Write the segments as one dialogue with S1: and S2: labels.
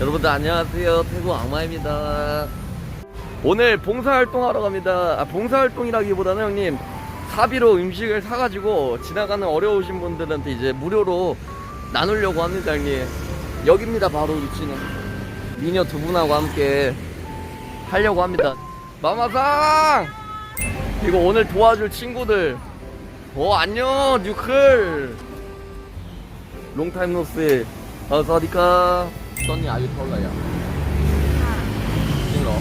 S1: 여러분들 안녕하세요. 태국 악마입니다. 오늘 봉사활동 하러 갑니다. 아, 봉사활동이라기보다는 형님 사비로 음식을 사가지고 지나가는 어려우신 분들한테 이제 무료로 나누려고 합니다 형님. 여기입니다 바로 위치는 미녀 두 분하고 함께 하려고 합니다. 마마상! 그리고 오늘 도와줄 친구들. 어, 안녕, 뉴클! 롱타임 노스. 아, 사디카. 써니 아유 털라야. 싱러.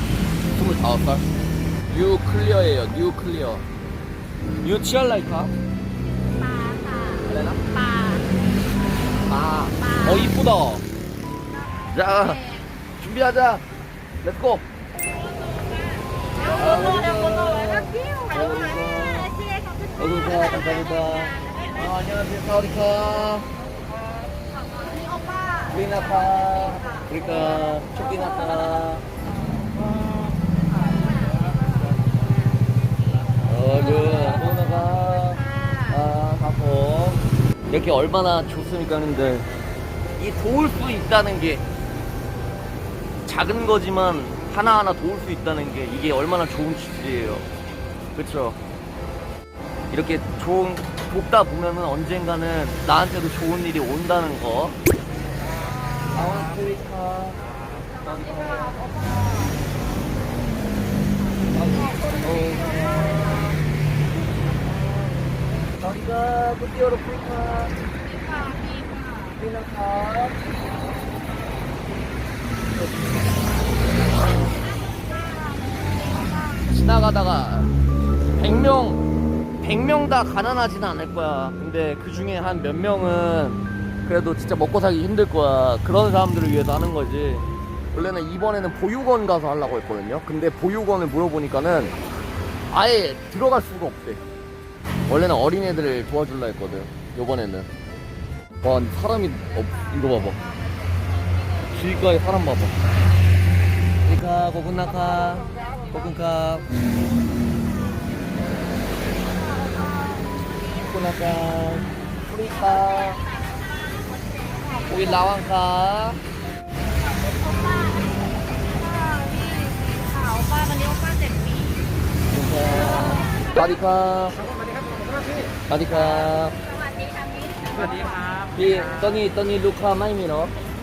S1: 25살. 뉴 클리어에요 뉴 클리어. 뉴치얼라이카
S2: 알레나? 마.
S1: 아, 어, 이쁘다. 자. 준비하자. 렛츠고. 어서오세요. 감사합니다. 아, 안녕하세요. 사우리카. 우리나파. 그러니까, 초끼나파. 어그 아, 가고 이렇게 얼마나 좋습니까, 근데 이 도울 수 있다는 게 작은 거지만 하나하나 도울 수 있다는 게 이게 얼마나 좋은 취지예요. 그쵸? 이렇게 좋은 돕다 보면은 언젠가는 나한테도 좋은 일이 온다는 거. 아프리카 저희가 굿디어로 프리카 프리카 지나가다가 100명 100명 다 가난하진 않을 거야. 근데 그 중에 한 몇 명은 그래도 진짜 먹고 살기 힘들 거야. 그런 사람들을 위해서 하는 거지. 원래는 이번에는 보육원 가서 하려고 했거든요. 근데 보육원을 물어보니까는 아예 들어갈 수가 없대. 원래는 어린애들을 도와줄라 했거든 요번에는. 와 사람이 없 이거 봐봐 길가에 사람 봐봐 그러니까 고군나카 고군카 고군나카 프리카 고기 라왕카
S2: ค่ะโอป้าวันนี้โอป้าเจ็ดปี
S1: 사디카 사디카
S2: สวัสดีค่ะพี่
S3: สวัสดีครับ
S1: พี่ตอนนี้ตอนนี้ลูกค้าไม่มีเนาะ
S3: ไ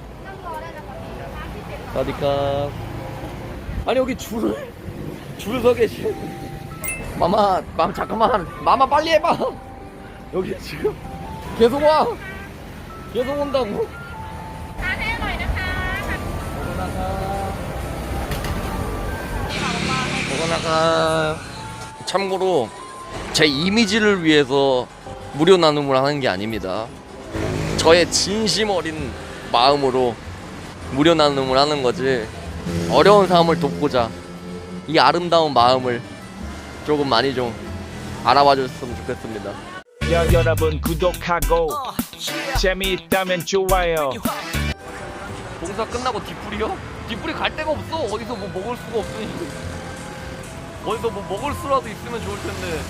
S1: 라디카. 아니 여기 줄을 줄 서 계신. 마마 마마 잠깐만. 마마 빨리 해봐. 여기 지금 계속 와. 계속 온다고 나가. 참고로 제 이미지를 위해서 무료 나눔을 하는 게 아닙니다. 저의 진심 어린 마음으로 무료 나눔을 하는 거지. 어려운 사람을 돕고자 이 아름다운 마음을 조금 많이 좀 알아봐 줬으면 좋겠습니다.
S4: 여, 여러분 구독하고 재미있다면 좋아요.
S1: 봉사 끝나고 뒤풀이요? 뒤풀이 갈 데가 없어. 어디서 뭐 먹을 수가 없으니. 어디서 뭐 먹을 수라도 있으면 좋을 텐데.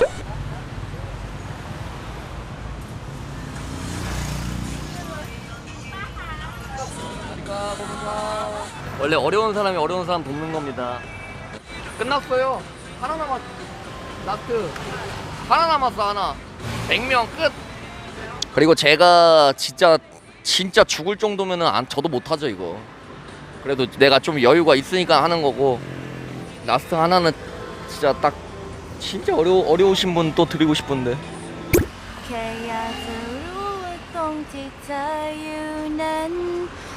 S1: 올 원래 어려운 사람이 어려운 사람 돕는 겁니다. 끝났어요. 하나 남았 라스트. 하나 남았어 하나. 100명 끝. 그리고 제가 진짜 진짜 죽을 정도면은 안 저도 못 하죠 이거. 그래도 내가 좀 여유가 있으니까 하는 거고. 라스트 하나는 진짜 딱 진짜 어려 어려우신 분 또 드리고 싶은데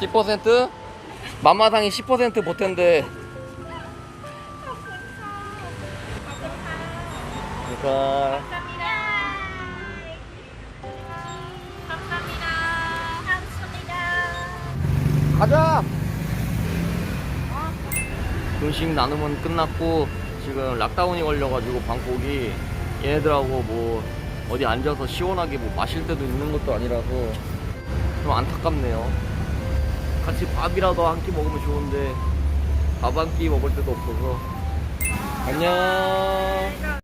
S5: 10%?
S1: 맘마상이 10% 보탠데.
S5: 감사합니다. 감사합니다. 감사합니다.
S1: 가자! 음식 나눔은 끝났고 지금 락다운이 걸려가지고 방콕이 얘네들하고 뭐 어디 앉아서 시원하게 뭐 마실 때도 있는 것도 아니라서. 좀 안타깝네요. 같이 밥이라도 한 끼 먹으면 좋은데 밥 한 끼 먹을 데도 없어서. 안녕